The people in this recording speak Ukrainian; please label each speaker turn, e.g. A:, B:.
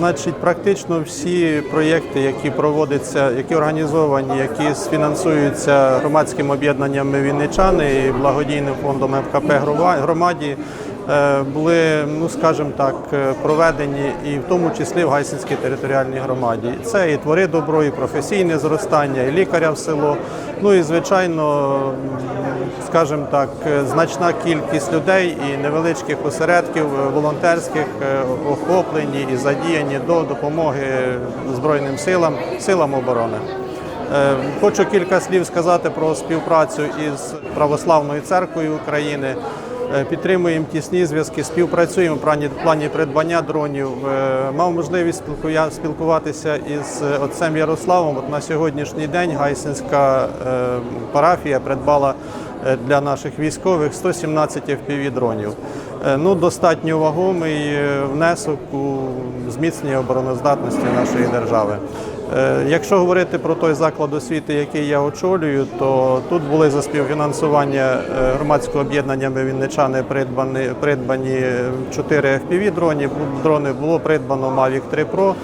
A: Значить, практично всі проєкти, які проводяться, які організовані, які фінансуються громадським об'єднанням Вінничани і благодійним фондом МКП «Грова- громаді, були, ну скажімо так, е, проведені і в тому числі в Гайсинській територіальній громаді. Це і твори добро, і професійне зростання, і лікаря в село. Ну і звичайно, скажімо так, е, значна кількість людей і невеличких осередків е, волонтерських е, охоплені і задіяні до допомоги Збройним силам, силам оборони. Е, Хочу кілька слів сказати про співпрацю із Православною церквою України. Е, Підтримуємо тісні зв'язки, співпрацюємо в плані, придбання дронів. Е, Мав можливість спілкуватися із отцем Ярославом. От на сьогоднішній день Гайсинська е, парафія придбала е, для наших військових 117 FPV дронів. Е, Ну, достатньо вагомий е, внесок у зміцнення обороноздатності нашої держави. Е, Якщо говорити про той заклад освіти, який я очолюю, то тут були за співфінансування е, громадського об'єднання «Ми Вінничани придбані, придбані 4 FPV дрони. Дрони було придбано Mavic 3 Pro.